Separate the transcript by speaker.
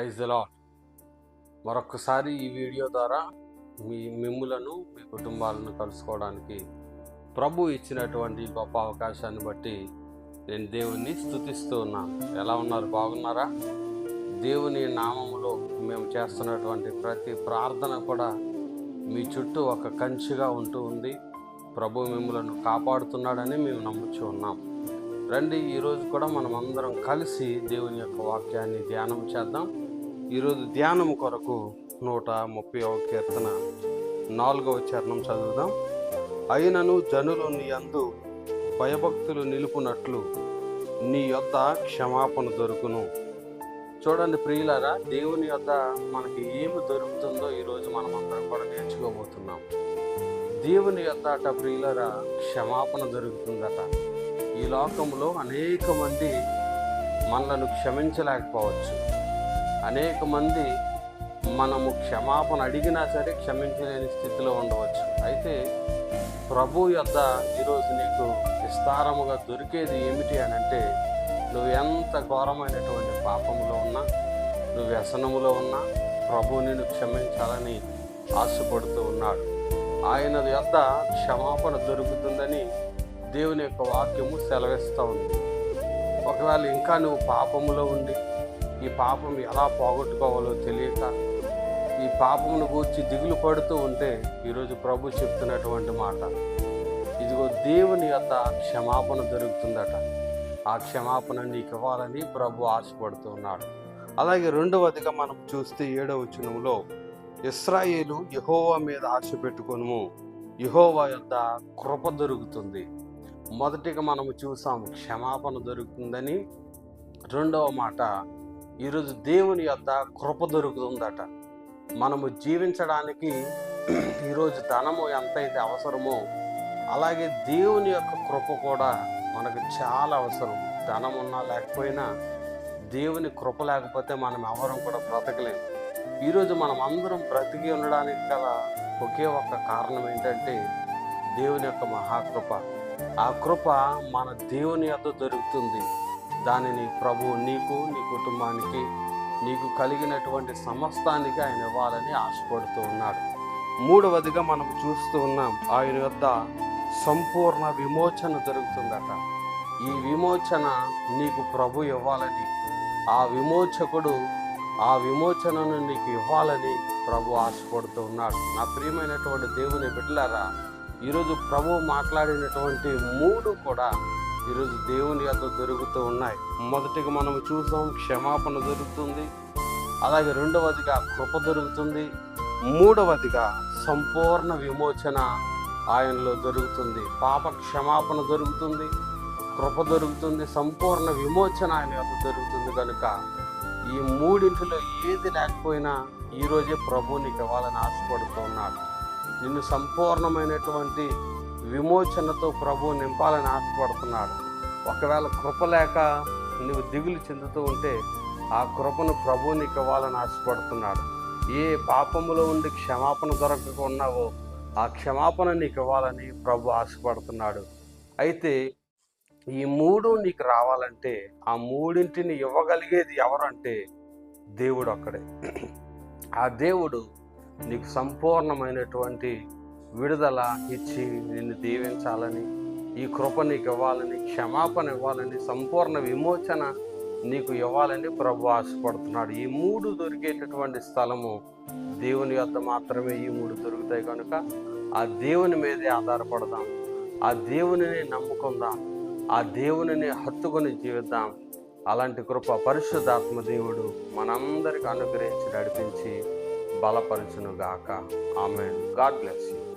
Speaker 1: Praise lord మరొకసారి ఈ video ద్వారా మీ మిమ్ములను మీ కుటుంబాలను కలుసుకోవడానికి ప్రభు ఇచ్చినటువంటి గొప్ప అవకాశాన్ని బట్టి నేను దేవుణ్ణి స్తుతిస్తూ ఉన్నాను. ఎలా ఉన్నారు? బాగున్నారా? దేవుని నామములో మేము చేస్తున్నటువంటి ప్రతి ప్రార్థన కూడా మీ చుట్టూ ఒక కంచిగా ఉంటూ ఉంది. ప్రభు మిమ్మలను కాపాడుతున్నాడని మేము నమ్ముచూ ఉన్నాం. రండి ఈరోజు కూడా మనం అందరం కలిసి దేవుని యొక్క వాక్యాన్ని ధ్యానం చేద్దాం. ఈరోజు ధ్యానం కొరకు నూట ముప్పై కీర్తన నాలుగవ చరణం చదువుదాం. అయినను జనులు నీ అందు భయభక్తులు నిలుపునట్లు నీ యొద్ద క్షమాపణ దొరుకును. చూడండి ప్రియులారా దేవుని యొద్ద మనకి ఏమి దొరుకుతుందో ఈరోజు మనం అందరం కూడా నేర్చుకోబోతున్నాం. దేవుని యొద్ద అట ప్రియులరా క్షమాపణ దొరుకుతుందట. ఈ లోకంలో అనేక మంది మనలను క్షమించలేకపోవచ్చు. అనేక మంది మనము క్షమాపణ అడిగినా సరే క్షమించలేని స్థితిలో ఉండవచ్చు. అయితే ప్రభు యొద్ద ఈరోజు నీకు విస్తారముగా దొరికేది ఏమిటి అని అంటే నువ్వు ఎంత ఘోరమైనటువంటి పాపములో ఉన్నా నువ్వు వ్యసనములో ఉన్నా ప్రభు నిన్ను క్షమించాలని ఆశపడుతూ ఉన్నాడు. ఆయన యొద్ద క్షమాపణ దొరుకుతుందని దేవుని యొక్క వాక్యము సెలవిస్తూ ఉంది. ఒకవేళ ఇంకా నువ్వు పాపములో ఉండి ఈ పాపం ఎలా పోగొట్టుకోవాలో తెలియక ఈ పాపమును గూర్చి దిగులు పడుతూ ఉంటే ఈరోజు ప్రభు చెప్తున్నటువంటి మాట. ఇదిగో దేవుని యొక్క క్షమాపణ దొరుకుతుందట. ఆ క్షమాపణ నీకు ఇవ్వాలని ప్రభు ఆశపడుతున్నాడు అలాగే రెండవదిగా మనం చూస్తే ఏడవ వచనంలో ఇస్రాయేలు యహోవా మీద ఆశ పెట్టుకొను యహోవా యొక్క కృప దొరుకుతుంది. మొదటిగా మనము చూసాం క్షమాపణ దొరుకుతుందని. రెండవ మాట ఈరోజు దేవుని యొక్క కృప దొరుకుతుందట. మనము జీవించడానికి ఈరోజు ధనము ఎంతైతే అవసరమో అలాగే దేవుని యొక్క కృప కూడా మనకు చాలా అవసరం. ధనం ఉన్నా లేకపోయినా దేవుని కృప లేకపోతే మనం ఎవరం కూడా బ్రతకలేము. ఈరోజు మనం అందరం బ్రతికి ఉండడానికి గల ఒకే ఒక్క కారణం ఏంటంటే దేవుని యొక్క మహాకృప. ఆ కృప మన దేవుని యొక్క దొరుకుతుంది. దానిని ప్రభు నీకు నీ కుటుంబానికి నీకు కలిగినటువంటి సమస్తానికి ఆయన ఇవ్వాలని ఆశపడుతూ ఉన్నాడు. మూడవదిగా మనం చూస్తూ ఉన్నాం ఆయన వద్ద సంపూర్ణ విమోచన దొరుకుతుందట ఈ విమోచన నీకు ప్రభు ఇవ్వాలని ఆ విమోచకుడు ఆ విమోచనను నీకు ఇవ్వాలని ప్రభు ఆశపడుతూ ఉన్నాడు. నా ప్రియమైనటువంటి దేవుని బిడ్డలారా ఈరోజు ప్రభు మాట్లాడినటువంటి మూడు కూడా ఈరోజు దేవుని యొక్క దొరుకుతూ ఉన్నాయి. మొదటిగా మనం చూసాం క్షమాపణ దొరుకుతుంది అలాగే రెండవదిగా కృప దొరుకుతుంది మూడవదిగా సంపూర్ణ విమోచన ఆయనలో దొరుకుతుంది పాప క్షమాపణ దొరుకుతుంది కృప దొరుకుతుంది సంపూర్ణ విమోచన ఆయన యొక్క దొరుకుతుంది కనుక ఈ మూడింటిలో ఏది లేకపోయినా ఈరోజే ప్రభు నీకు ఇవ్వాలని ఆశపడుతూ ఉన్నాడు. నిన్ను సంపూర్ణమైనటువంటి విమోచనతో ప్రభు నింపాలని ఆశపడుతున్నాడు. ఒకవేళ కృప లేక నువ్వు దిగులు చెందుతూ ఉంటే ఆ కృపను ప్రభు నీకు ఇవ్వాలని ఆశపడుతున్నాడు. ఏ పాపములో ఉండి క్షమాపణ దొరకక ఉన్నావో ఆ క్షమాపణ నీకు ఇవ్వాలని ప్రభు ఆశపడుతున్నాడు. అయితే ఈ మూడు నీకు రావాలంటే ఆ మూడింటిని ఇవ్వగలిగేది ఎవరంటే దేవుడు ఒక్కడే. ఆ దేవుడు నీకు సంపూర్ణమైనటువంటి విడుదల ఇచ్చి నిన్ను దీవించాలని ఈ కృప నీకు ఇవ్వాలని క్షమాపణ ఇవ్వాలని సంపూర్ణ విమోచన నీకు ఇవ్వాలని ప్రభు ఆశపడుతున్నాడు. ఈ మూడు దొరికేటటువంటి స్థలము దేవుని యొద్ద మాత్రమే ఈ మూడు దొరుకుతాయి కనుక ఆ దేవుని మీదే ఆధారపడదాం. ఆ దేవునిని నమ్ముకుందాం. ఆ దేవునిని హత్తుకొని జీవిద్దాం. అలాంటి కృప పరిశుద్ధాత్మ దేవుడు మనందరికి అనుగ్రహించి నడిపించి బలపరచునుగాక. ఆమె గాడ్ బ్లెస్ యూ.